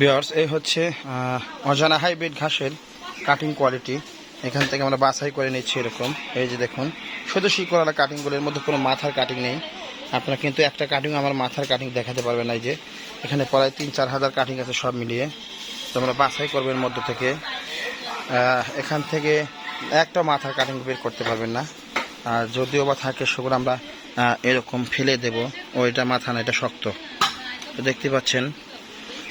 বিয়ার্স এই হচ্ছে অজানা হাইব্রিড ঘাসের কাটিং কোয়ালিটি এখান থেকে আমরা বাছাই করে নিচ্ছি এরকম। এই যে দেখুন, শুধু শিকড়ালা কাটিংগুলোর মধ্যে কোনো মাথার কাটিং নেই। আপনারা কিন্তু একটা কাটিং আমার মাথার কাটিং দেখাতে পারবেন না, এই যে। এখানে প্রায় তিন চার হাজার কাটিং আছে সব মিলিয়ে। তো আমরা বাছাই করবেন মধ্য থেকে। এখান থেকে একটা মাথার কাটিং বের করতে পারবেন না। আর যদিও বা থাকে সেগুলো আমরা এরকম ফেলে দেব। ও, এটা মাথা না, এটা শক্ত। তো দেখতে পাচ্ছেন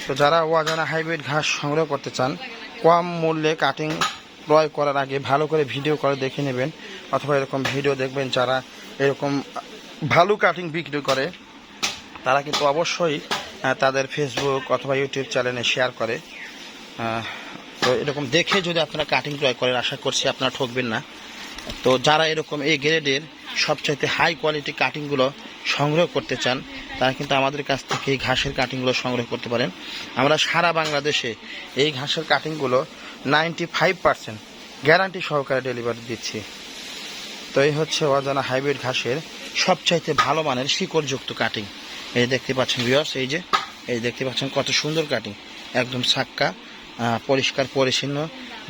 তো যারা অজানা হাইব্রিড ঘাস সংগ্রহ করতে চান, কম মূল্যে কাটিং ক্রয় করার আগে ভালো করে ভিডিও করে দেখে নেবেন, অথবা এরকম ভিডিও দেখবেন যারা এরকম ভালো কাটিং বিক্রি করে, তারা কিন্তু অবশ্যই তাদের ফেসবুক অথবা ইউটিউব চ্যানেলে শেয়ার করে। তো এরকম দেখে যদি আপনারা কাটিং ক্রয় করেন, আশা করছি আপনারা ঠকবেন না। তো যারা এরকম এই গ্রেডের সবচাইতে হাই কোয়ালিটি কাটিংগুলো সংগ্রহ করতে চান, তারা কিন্তু আমাদের কাছ থেকে এই ঘাসের কাটিংগুলো সংগ্রহ করতে পারেন। আমরা সারা বাংলাদেশে এই ঘাসের কাটিংগুলো নাইনটি ফাইভ পার্সেন্ট গ্যারান্টি সহকারে ডেলিভারি দিচ্ছি। তো এই হচ্ছে অজানা হাইব্রিড ঘাসের সবচাইতে ভালো মানের শিকড়যুক্ত কাটিং এই দেখতে পাচ্ছেন ভিউয়ার্স এই যে, এই দেখতে পাচ্ছেন কত সুন্দর কাটিং একদম সাক্কা। পরিষ্কার, পরিচ্ছন্ন।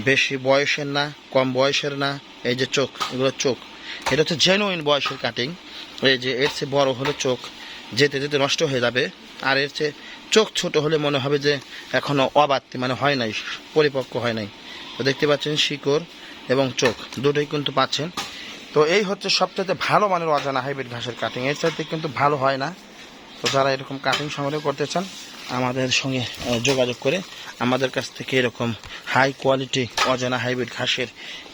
বেশি বয়সের না, কম বয়সের না, এই যে চোখ, এগুলো চোখ। এটা হচ্ছে জেনুইন বয়সের কাটিং এই যে এর চেয়ে বড় হলে চোখ যেতে যেতে নষ্ট হয়ে যাবে। আর এর চেয়ে চোখ ছোট হলে মনে হবে যে এখনও অবাত্তি মানে হয় নাই, পরিপক্ক হয় নাই। তো দেখতে পাচ্ছেন শিকড় এবং চোখ, দুটোই কিন্তু পাচ্ছেন। তো এই হচ্ছে সবচেয়ে ভালো মানের অজানা হাইব্রিড ঘাসের কাটিং এর চাইতে কিন্তু ভালো হয় না। তো যারা এরকম কাটিং সংগ্রহ করতে চান আমাদের সঙ্গে যোগাযোগ করে আমাদের কাছ থেকে এরকম হাই কোয়ালিটি অজানা হাইব্রিড ঘাসের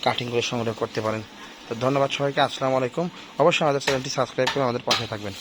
কাটিংগুলো সংগ্রহ করতে পারেন। তো ধন্যবাদ সবাইকে, আসসালামু আলাইকুম। অবশ্যই আমাদের চ্যানেলটি সাবস্ক্রাইব করে আমাদের পাশে থাকবেন।